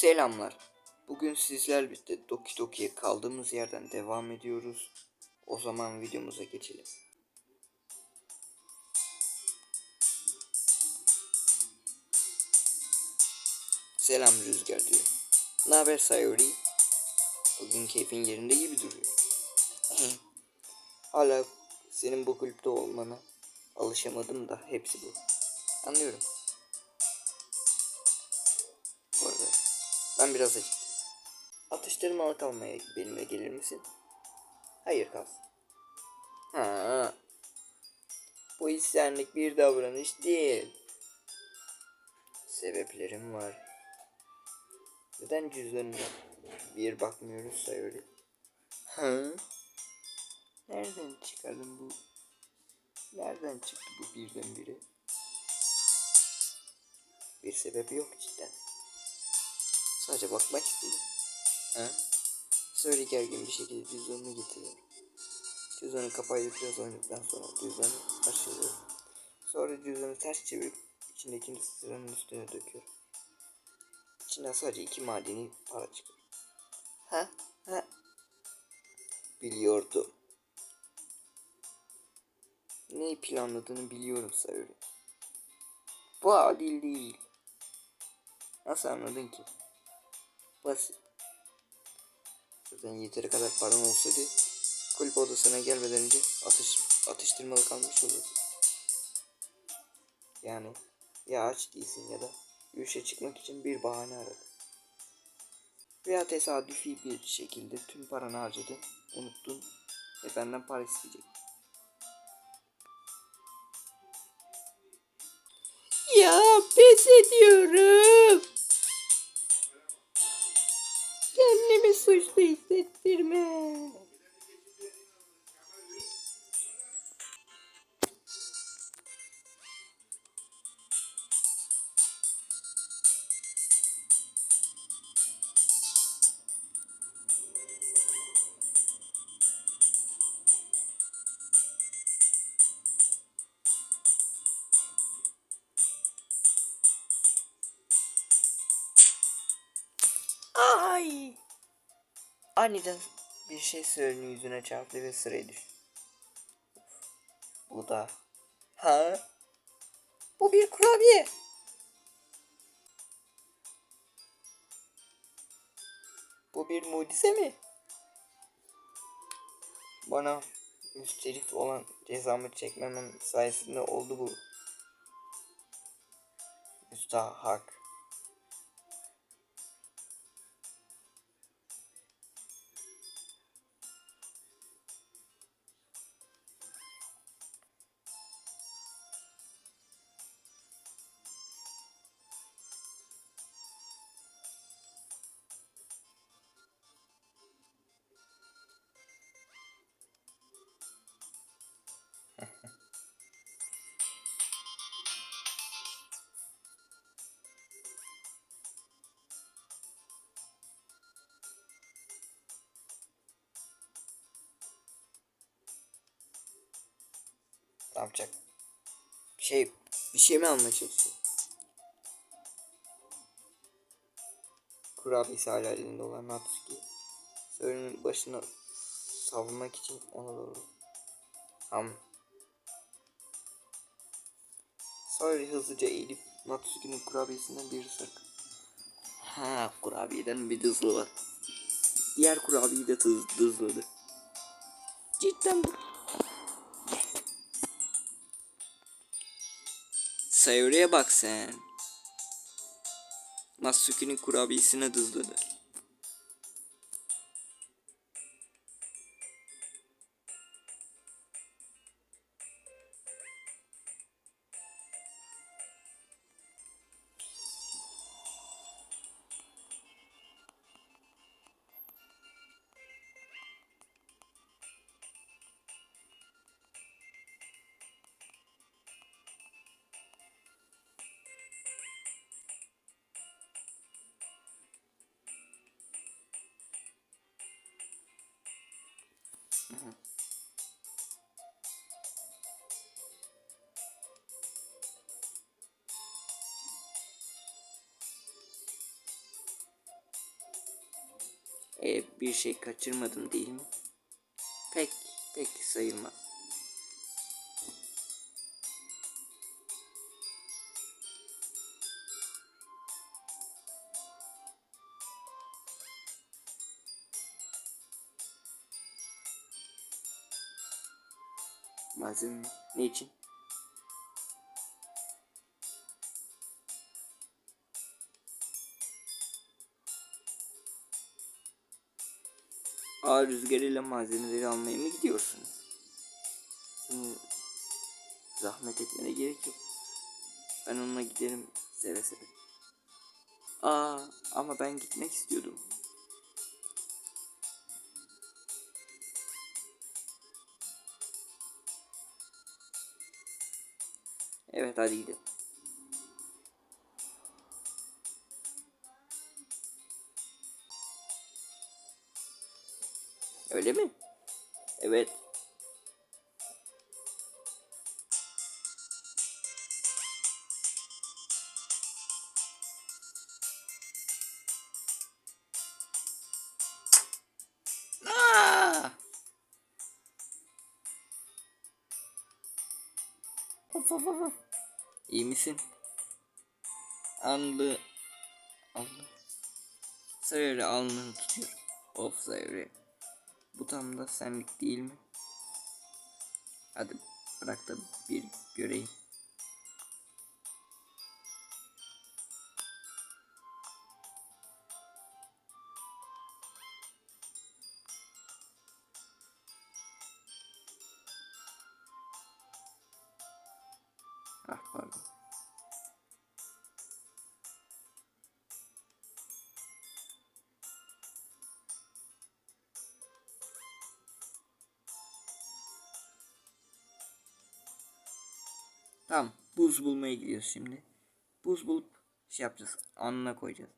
Selamlar. Bugün sizlerle birlikte Doki Doki'ye kaldığımız yerden devam ediyoruz. O zaman videomuza geçelim. Selam Rüzgar diyor. Ne haber Sayori? Bugün keyfin yerinde gibi duruyor. Hala senin bu kulüpte olmana alışamadım da hepsi bu. Anlıyorum. Ben biraz acıktım. Atıştırmalık almaya benimle gelir misin? Hayır kalsın. Ha. Bu istenlik bir davranış değil. Sebeplerim var. Neden cüzdanına bir bakmıyoruz Sayori? Ha? Nereden çıkardın bu? Nereden çıktı bu birdenbire? Bir sebebi yok cidden. Sadece bakmak istedim. Ha? Söyle gergin bir şekilde cüzdanını getiriyor. Cüzdanın kapağıyla biraz oynadıktan sonra cüzdanı açılıyor. Sonra cüzdanı ters çevirip içindekini sıranın üstüne döküyor. İçinden sadece iki madeni para çıkıyor. Ha? Ha? Biliyordum. Neyi planladığını biliyorum Sayuri. Bu adil değil. Nasıl anladın ki? Basit. Zaten yeteri kadar paran olsaydı kulüp odasına gelmeden önce atış, atıştırmalı kalmış olurdu. Yani ya aç değilsin ya da yürüyüşe çıkmak için bir bahane aradın. Veya tesadüfi bir şekilde tüm paranı harcadın, unuttun ve benden para isteyecek. Ya pes ediyorum. Suçlu hissettirme. Aniden bir şey Sören'in yüzüne çarptı ve sıraya düştü. Bu da. Ha? Bu bir kurabiye. Bu bir mucize mi? Bana müsterif olan cezamı çekmemem sayesinde oldu bu. Müstahak. Ne yapacak? Şey bir şey mi almaya çalışıyor? Kurabiyesi hala elinde olan Natsuki. Söğünün başına savunmak için ona doğru. Ham. Sonra hızlıca eğilip Natsuki'nin kurabiyesinden bir ısırık. Ha kurabiyeden bir hızlı var. Diğer kurabiyeyi de hız, hızladı. Cidden bu. Sayori'ye bak sen. Natsuki'nin kurabiyesine dızladı. Bismillah. E, bir şey kaçırmadım değil mi? Pek, pek sayılmaz. Malzeme ne için? Ağır rüzgarıyla malzemeleri almaya mı gidiyorsun? Şimdi zahmet etmene gerek yok. Ben onunla giderim seve seve. Aa ama ben gitmek istiyordum. Hadi gidelim. Öyle mi? Evet. Of of of. of. İyi misin? Anlı. Anlı. Sayırı alnını tutuyor. Of sayırı. Bu tam da senlik değil mi? Hadi bırak da bir göreyim. Tamam. Buz bulmaya gidiyoruz şimdi. Buz bulup şey yapacağız. Anına koyacağız.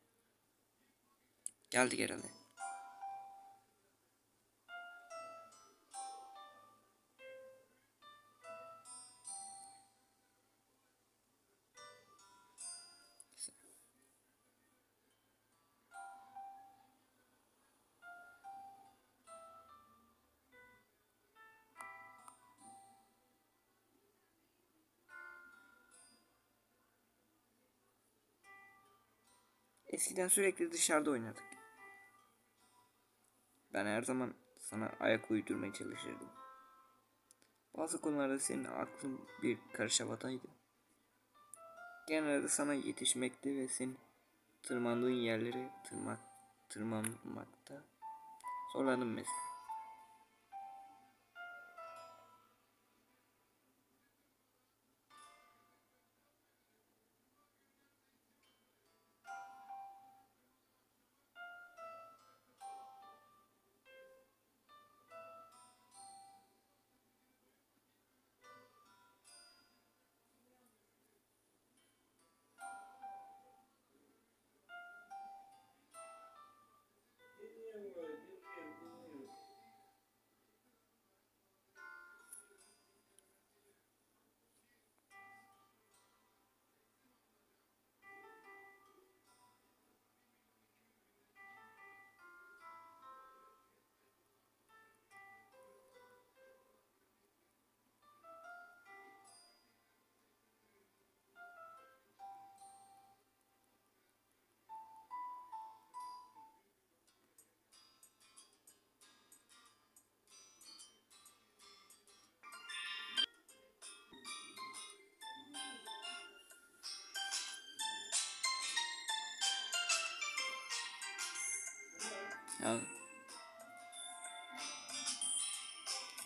Geldik herhalde. Eskiden sürekli dışarıda oynadık. Ben her zaman sana ayak uydurmaya çalışırdım. Bazı konularda senin aklın bir karış havadaydı. Genelde sana yetişmekte ve senin tırmandığın yerlere tırmak, tırmanmakta zorlandım mesela.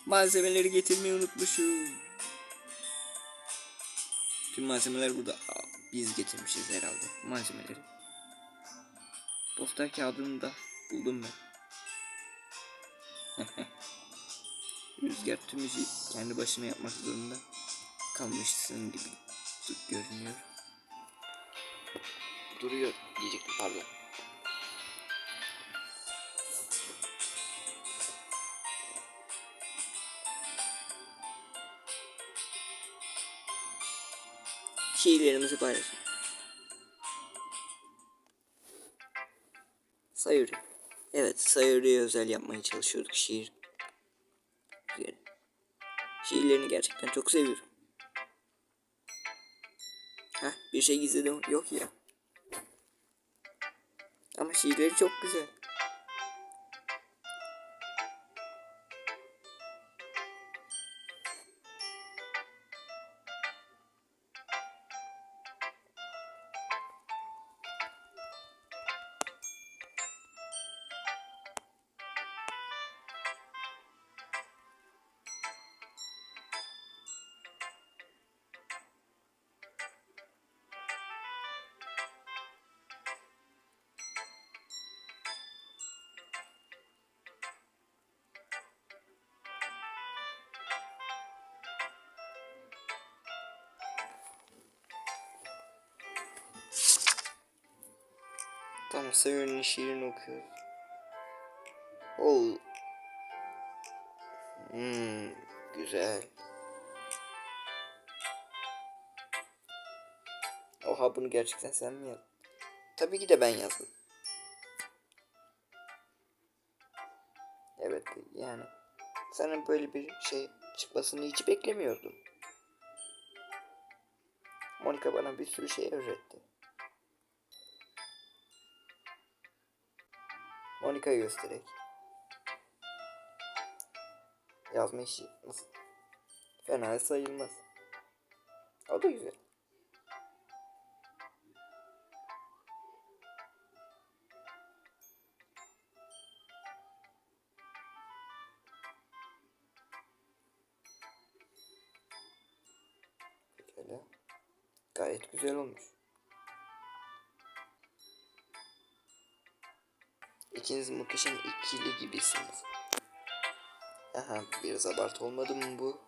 Malzemeleri getirmeyi unutmuşum. Tüm malzemeler burada. Biz getirmişiz herhalde malzemeleri. Poster kağıdını da buldum ben. Rüzgar tüm işi kendi başına yapmak zorunda kalmışsın gibi görünüyor. Duruyor diyecektim pardon. Şeylerimizi paylaşın. Sayıyorum. Evet, Sayori'ye özel yapmaya çalışıyorduk şiir. Şiirlerini gerçekten çok seviyorum. Heh, bir şey gizledim yok ya. Ama şiirleri çok güzel. Tamam Sayori'nin şiirini okuyoruz. Oh. Hmm, güzel. Oha bunu gerçekten sen mi yazdın? Tabii ki de ben yazdım. Evet yani. Senin böyle bir şey çıkmasını hiç beklemiyordum. Monika bana bir sürü şey öğretti. Monika'yı göstererek. Yazma işi nasıl? Fena sayılmaz. O da güzel. Pekala. Gayet güzel olmuş. İkiniz muhteşem ikili gibisiniz. Aha biraz abartı olmadı mı bu?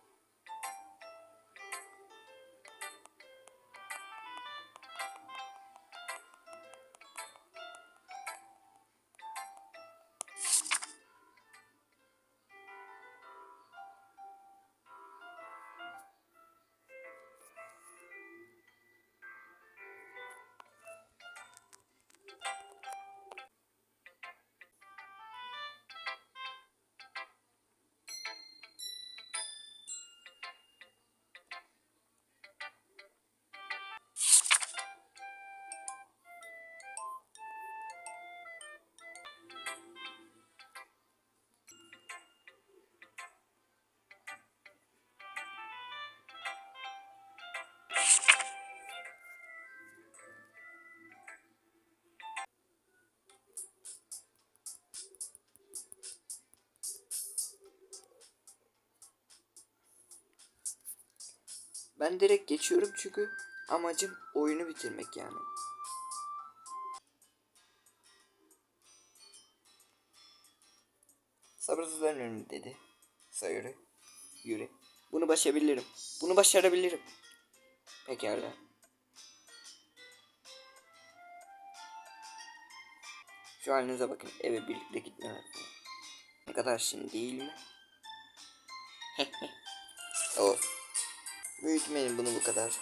Ben direkt geçiyorum çünkü amacım oyunu bitirmek yani. Sabırsızlanıyorum dedi. Sayırı. Yürü. Bunu başarabilirim. Bunu başarabilirim. Pekala. Şu halinize bakın. Eve birlikte gitmeler. Ne kadar şimdi değil mi? of. Büyütmeyin bunu bu kadar.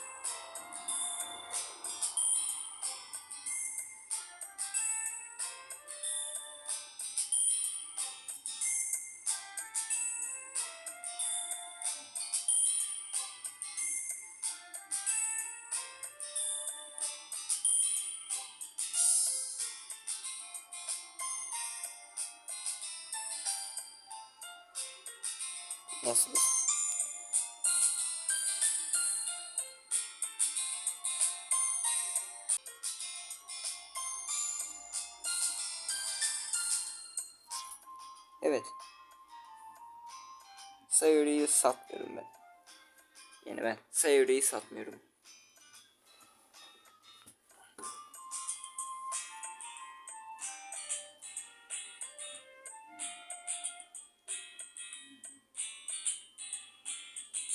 Nasıl? Evet. Sayori'yi satmıyorum ben. Yani ben Sayori'yi satmıyorum.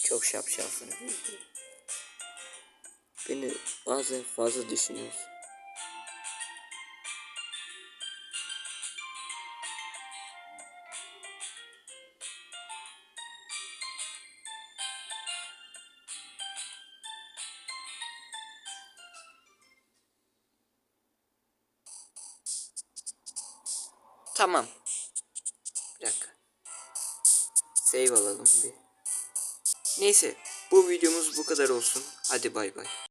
Çok şapşalsın. Beni bazen fazla düşünüyorsun. Tamam. Bir dakika. Save alalım bir. Neyse bu videomuz bu kadar olsun. Hadi bay bay.